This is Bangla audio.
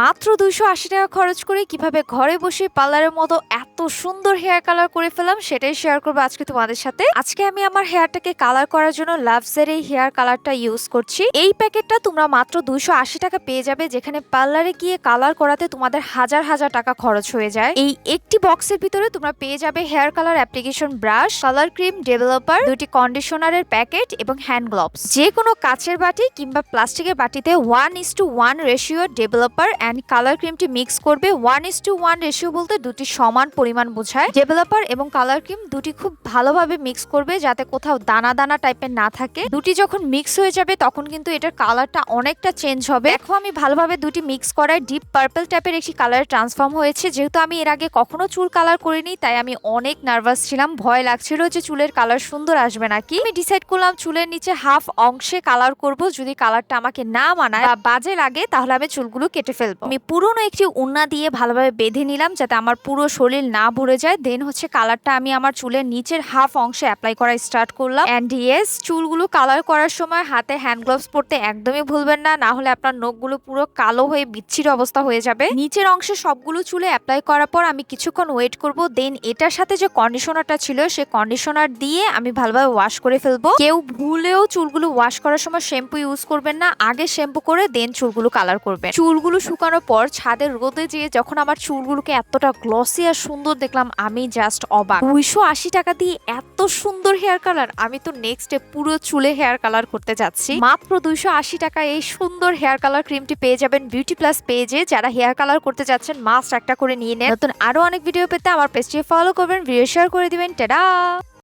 মাত্র দুইশো আশি টাকা খরচ করে কীভাবে ঘরে বসে পার্লারের মতো এত সুন্দর হেয়ার কালার করে ফেলাম সেটাই শেয়ার করব আজকে তোমাদের সাথে। আজকে আমি আমার হেয়ারটাকে কালার করার জন্য লাভসের এই হেয়ার কালারটা ইউজ করছি। এই প্যাকেটটা তোমরা মাত্র দুইশো আশি টাকা পেয়ে যাবে, যেখানে পার্লারে গিয়ে কালার করাতে তোমাদের হাজার হাজার টাকা খরচ হয়ে যায়। এই একটি বক্সের ভিতরে তোমরা পেয়ে যাবে hair colour application brush colour cream developer দুটি কন্ডিশনারের প্যাকেট এবং হ্যান্ড গ্লোভস যে কোনো কাচের বাটি কিংবা প্লাস্টিকের বাটিতে one is to one ratio developer and colour ক্রিমটি মিক্স করবে one is to one ratio বলতে দুটি সমান পরিমাণ বোঝায়। ডেভেলপার এবং কালার ক্রিম দুটি খুব ভালোভাবে মিক্স করবে যাতে কোথাও দানা দানা টাইপের না থাকে। দুটি যখন মিক্স হয়ে যাবে তখন কিন্তু এটার কালারটা অনেকটা চেঞ্জ হবে। দেখো আমি ভালোভাবে দুটি মিক্স করায় ডিপ পার্পল টাইপের একটি কালার ট্রান্সফর্ম হয়েছে। যেহেতু আমি এর আগে কখনো চুল কালার করিনি, তাই আমি অনেক নার্ভাস ছিলাম। ভয় লাগছিল যে চুলের কালার সুন্দর আসবে নাকি। আমি ডিসাইড করলাম চুলের নিচে হাফ অংশে কালার করব। যদি কালারটা আমাকে না মানায় বা বাজে লাগে, তাহলে আমি চুলগুলো কেটে ফেলব। আমি পুরনো একটি উন্না দিয়ে ভালোভাবে বেঁধে নিলাম যাতে আমার পুরো শরীর না ভরে যায়। দেন হচ্ছে কালারটা আমি আমার চুলের নিচের হাফ অংশে অ্যাপ্লাই করা স্টার্ট করলাম। অ্যান্ড ইয়েস চুলগুলো কালার করার সময় হাতে হ্যান্ড গ্লোভস পরতে একদমই ভুলবেন না। না হলে আপনার নখগুলো পুরো কালো হয়ে বিচ্ছির অবস্থা হয়ে যাবে। নিচের অংশে সবগুলো চুলে অ্যাপ্লাই করার পর আমি কিছুক্ষণ ওয়েট করব। দেন এটার সাথে যে কন্ডিশনারটা ছিল, সে কন্ডিশনার দিয়ে আমি ভালোভাবে ওয়াশ করে ফেলব। কেউ ভুলেও চুলগুলো ওয়াশ করার সময় শ্যাম্পু ইউজ করবেন না। আগে শ্যাম্পু করে দেন চুলগুলো কালার করবেন। চুলগুলো শুকানোর পর ছাদের রোদে যেয়ে যখন আমার চুলগুলোকে এতটা গ্লসি আর সুন্দর দেখলাম, আমি জাস্ট অবাক। দুইশো আশি টাকা দিয়ে এত সুন্দর হেয়ার কালার আমি তো নেক্সট পুরো চুলে হেয়ার কালার করতে যাচ্ছি। মাত্র দুইশো আশি টাকা এই সুন্দর হেয়ার কালার ক্রিমটি পেয়ে যাবেন বিউটি প্লাস পেজে যারা হেয়ার কালার করতে যাচ্ছেন মাস্ট একটা করে নিয়ে নেন। নতুন আরও অনেক ভিডিও পেতে আমার পেজটি ফলো করবেন ভিডিও শেয়ার করে দিবেন। টেডা